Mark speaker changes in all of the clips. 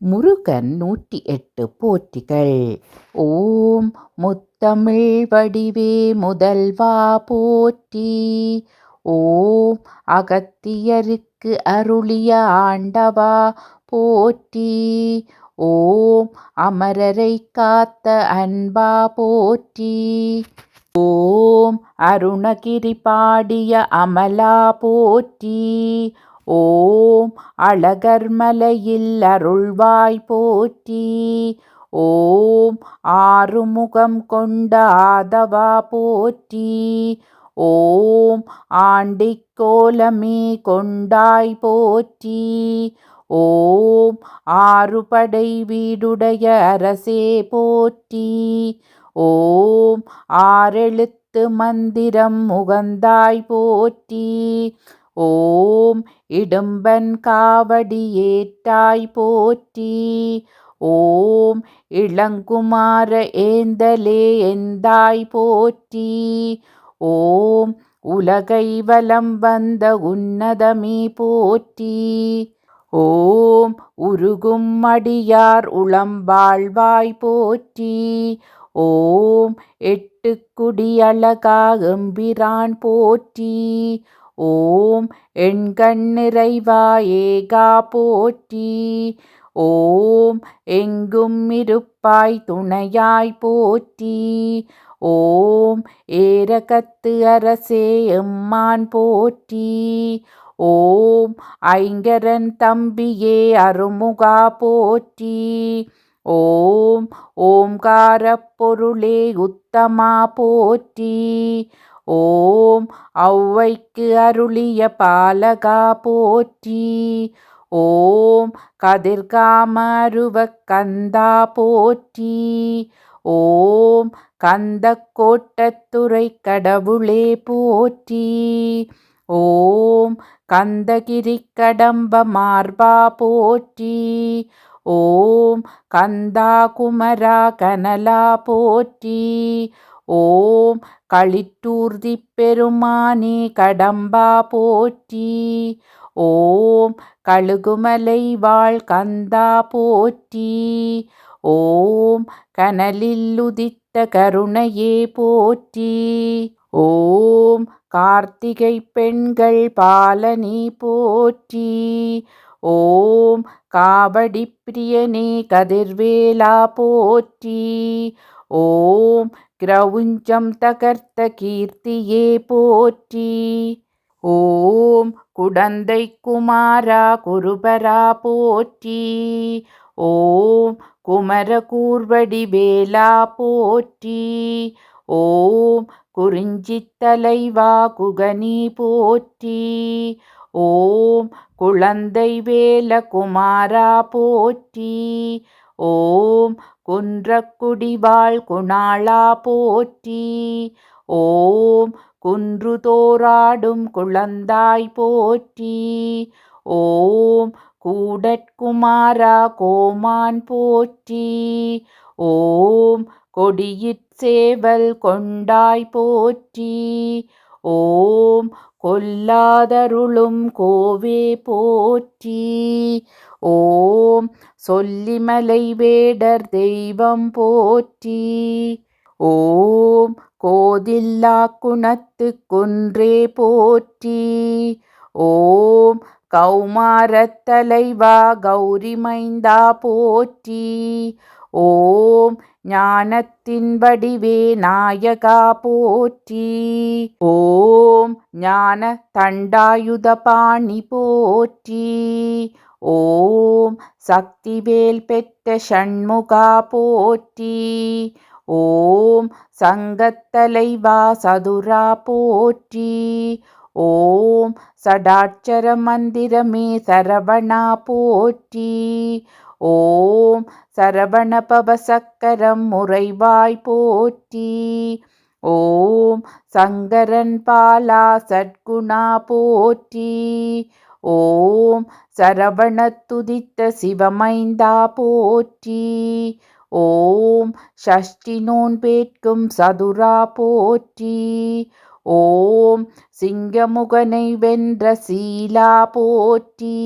Speaker 1: முருகன் நூற்றி எட்டு போற்றிகள். ஓம் முத்தமிழ் வடிவே முதல்வா போற்றி. ஓம் அகத்தியருக்கு அருளிய ஆண்டவா போற்றி. ஓம் அமரரை காத்த அன்பா போற்றி. ஓம் அருணகிரி பாடிய அமலா போற்றி. ஓம் அழகர்மலையில் அருள்வாய் போற்றி. ஓம் ஆறுமுகம் கொண்ட ஆதவா போற்றி. ஓம் ஆண்டிக்கோலமே கொண்டாய் போற்றி. ஓம் ஆறுபடை வீடுடைய அரசே போற்றி. ஓம் ஆறெழுத்து மந்திரம் முகந்தாய் போற்றி. ஓம் இடும்பன் காவடியேற்றாய் போற்றி. ஓம் இளங்குமார ஏந்தலே எந்தாய் போற்றி. ஓம் உலகை வலம் வந்த உன்னதமே போற்றி. ஓம் உருகும் அடியார் உளம்பாழ்வாய் போற்றி. ஓம் எட்டு குடியழகா எம்பிரான் போற்றி. ஓம் எண்கண் நிறைவா ஏகா போற்றி. ஓம் எங்கும் இருப்பாய் துணையாய் போற்றி. ஓம் ஏரகத்து அரசே எம்மான் போற்றி. ஓம் ஐங்கரன் தம்பியே அருமுகா போற்றி. ஓம் ஓம்காரப் பொருளே உத்தமா போற்றி. ஓம் ஔவைக்கு அருளிய பாலகா போற்றி. ஓம் கதிர்காமருவ கந்தா போற்றி. ஓம் கந்த கோட்டத்துறை கடவுளே போற்றி. ஓம் கந்தகிரி கடம்ப மார்பா போற்றி. ஓம் கந்தா குமரா கனலா போற்றி. ஓம் களிற்றூர்தி பெருமானே கடம்பா போற்றி. ஓம் கழுகுமலை வாழ் கந்தா போற்றி. ஓம் கனலில் உதித்த கருணையே போற்றி. ஓம் கார்த்திகை பெண்கள் பாலனி போற்றி. ஓம் காவடி பிரியனே கதிர்வேலா போற்றி. ஓம் கிரவுஞ்சம் தகர்த்த கீர்த்தியே போற்றி ஓம் குடந்தை குமாரா குருபரா போற்றி ஓம் குமர கூர்வடி வேலா போற்றி ஓம் குறிஞ்சித் தலைவா குகனி போற்றி ஓம் குழந்தை வேல குமாரா போற்றி ஓம் குன்றக்குடிவாள் குணாளா போற்றி. ஓம் குன்று தோராடும் குழந்தாய் போற்றி. ஓம் கூடற்குமாரா கோமான் போற்றி. ஓம் கொடியிற் சேவல் கொண்டாய் போற்றி. ஓம் கொல்லாதருளும் கோவே போற்றி. ஓம் சொல்லிமலை வேடர் தெய்வம் போற்றி. ஓம் கோதில்லா குணத்து குன்றே போற்றி. ஓம் கௌமாரத் தலைவா கௌரி போற்றி. ஓம் ஞானத்தின் வடிவே நாயகா போற்றி. ஓம் ஞான தண்டாயுத பாணி போற்றி. ஓம் சக்திவேல் பெற்ற ஷண்முகா போற்றி. ஓம் சங்கத்தலைவா சதுரா போற்றி. ஓம் சடாட்சர மந்திரமே சரவணா போற்றி. ஓம் சரவண பவசக்கரம் முறைவாய் போற்றி. ஓம் சங்கரன் பாலா சட்குணா போற்றி. ஓம் சரவணத்துதித்த சிவமைந்தா போற்றி. ஓம் ஷஷ்டி நோன்பேட்கும் சதுரா போற்றி. ஓம் சிங்கமுகனை வென்ற சீலா போற்றி.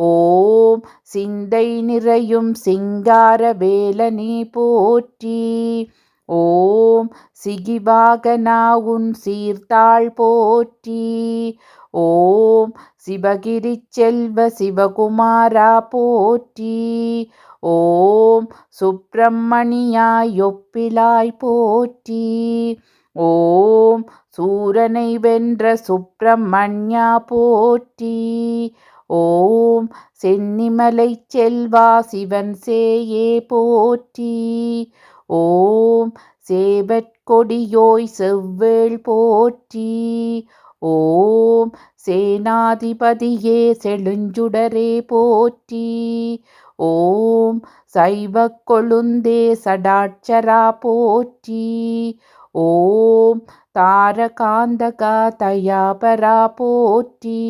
Speaker 1: ஓம் சிந்தை நிறையும் சிங்கார வேலனே போற்றி. ஓம் சிகிவாகனா உன் சீர்த்தாள் போற்றி. ஓம் சிவகிரி செல்வ சிவகுமாரா போற்றி. ஓம் சுப்பிரமணியாய் ஒப்பிலாய் போற்றி. ஓம் சூரனை வென்ற சுப்பிரமணியா போற்றி. ஓம் சென்னிமலை செல்வா சிவன் சேயே போற்றி. ஓம் சேவற்கொடியோய் செவ்வேள் போற்றி. ஓம் சேனாதிபதியே செழுஞ்சுடரே போற்றி. ஓம் சைவ கொழுந்தே சடாட்சரா போற்றி. ஓம் தாரகாந்தகா தயாபரா போற்றி.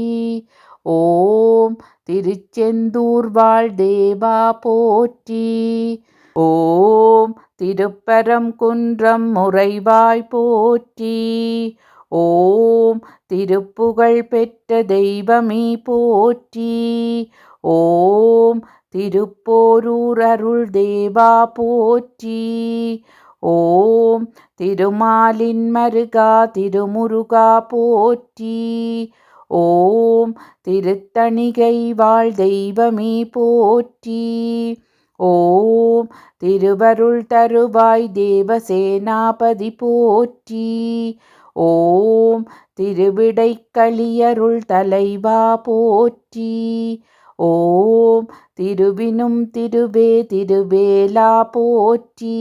Speaker 1: ஓம் திருச்செந்தூர் வாழ் தேவா போற்றி. ஓம் திருப்பரம் குன்றம் முறைவாய் போற்றி. ஓம் திருப்புகழ் பெற்ற தெய்வமே போற்றி. ஓம் திருப்போரூர் அருள் தேவா போற்றி. ஓம் திருமாலின் மருகா திருமுருகா போற்றி. ஓம் திருத்தணிகை வாழ் தெய்வமே போற்றி. ஓம் திருவருள் தருவாய் தேவசேனாபதி போற்றி. ஓம் திருவிடைக்களியருள் தலைவா போற்றி. ஓம் திருவினும் திருவே திருவேலா போற்றி.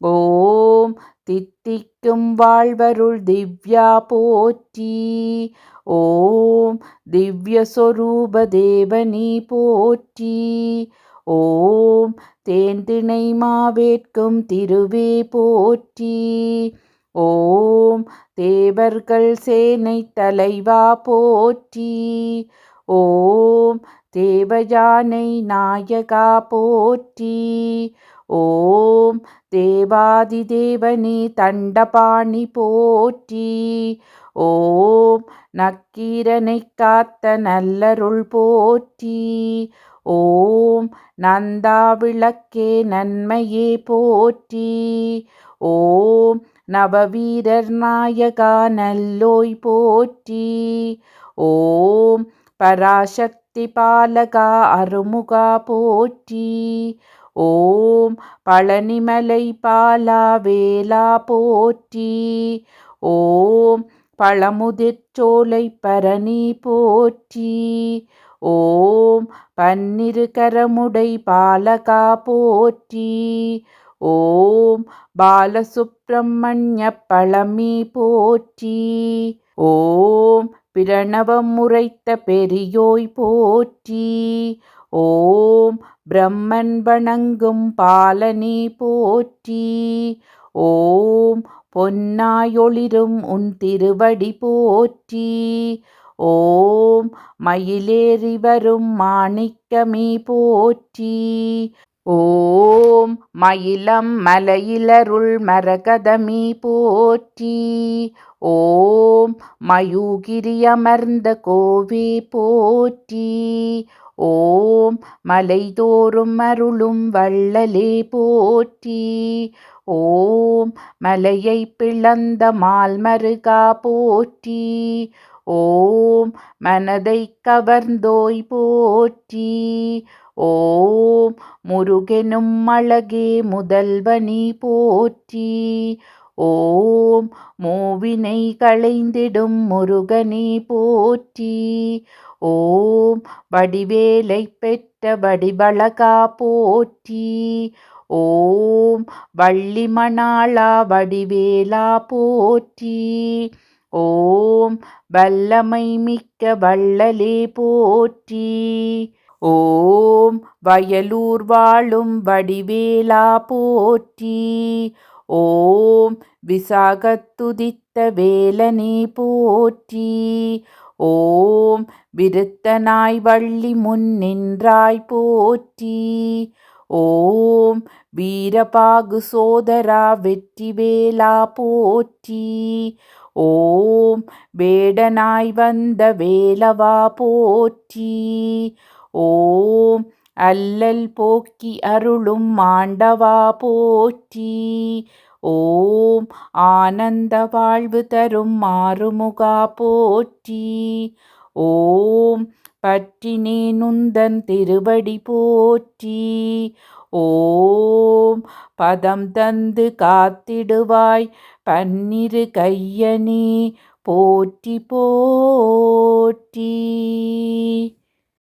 Speaker 1: ஓம் தித்திக்கும் வாழ்வருள் திவ்யா போற்றி. ஓம் திவ்யஸ்வரூப சொரூப தேவனி போற்றி. ஓம் தேன்திணை மாவேற்கும் திருவே போற்றி. ஓம் தேவர்கள் சேனை தலைவா போற்றி. ஓம் தேவயானை நாயகா போற்றி. ஓம் தேவாதிதேவனி தண்டபாணி போற்றி. ஓம் நக்கீரனை காத்த நல்லருள் போற்றி. ஓம் நந்தா விளக்கே நன்மையே போற்றி. ஓம் நவவீரர் நாயகா நல்லோய் போற்றி. ஓம் பராசக்தி பாலகா அருமுகா போற்றி. ஓம் பழனிமலை பாலா வேலா போற்றி. ஓம் பழமுதிர்ச்சோலை பரணி போற்றி. ஓம் பன்னிரு கரமுடை பாலகா போற்றி. ஓம் பாலசுப்பிரமணிய பழமி போற்றி. ஓம் பிரணவம் உரைத்த பெரியோய் போற்றி. ஓம் பிரம்மன் வணங்கும் பாலனே போற்றி. ஓம் பொன்னாயொளிரும் உன் திருவடி போற்றி. ஓம் மயிலேறி வரும் மாணிக்கமே போற்றி. ஓம் மயிலம் மலையிலருள் மரகதமி போற்றி. ஓம் மயூகிரி அமர்ந்த கோவே போற்றி. ஓம் மலைதோறும் அருளும் வள்ளலே போற்றி. ஓம் மலையை பிளந்த மால்மருகா போற்றி. ஓம் மனதை கவர்ந்தோய் போற்றி. ஓம் முருகெனும் அழகே முதல்வனி போற்றி. ஓம் மூவினை களைந்திடும் முருகனே போற்றி. ஓம் வடிவேலை பெற்ற வடிவழகா போற்றி. ஓம் வள்ளி மணாளா வடிவேலா போற்றி. ஓம் வல்லமை மிக்க வள்ளலே போற்றி. ஓம் வயலூர் வாழும் வடிவேலா போற்றி. ஓம் விசாகத்துதித்த வேலனே போற்றி. ஓம் விருத்தனாய் வள்ளி முன் நின்றாய் போற்றி. ஓம் வீரபாகு சோதரா வெற்றி வேலா போற்றி. ஓம் வேடனாய் வந்த வேலவா போற்றி. ஓம் அல்லல் போக்கி அருளும் மாண்டவா போற்றி ஓம் ஆனந்த வாழ்வு தரும் மாறுமுகா போற்றி ஓம் பற்றினே நுந்தன் திருவடி போற்றி ஓம் பதம் தந்து காத்திடுவாய் பன்னிரு கையனே போற்றி போற்றி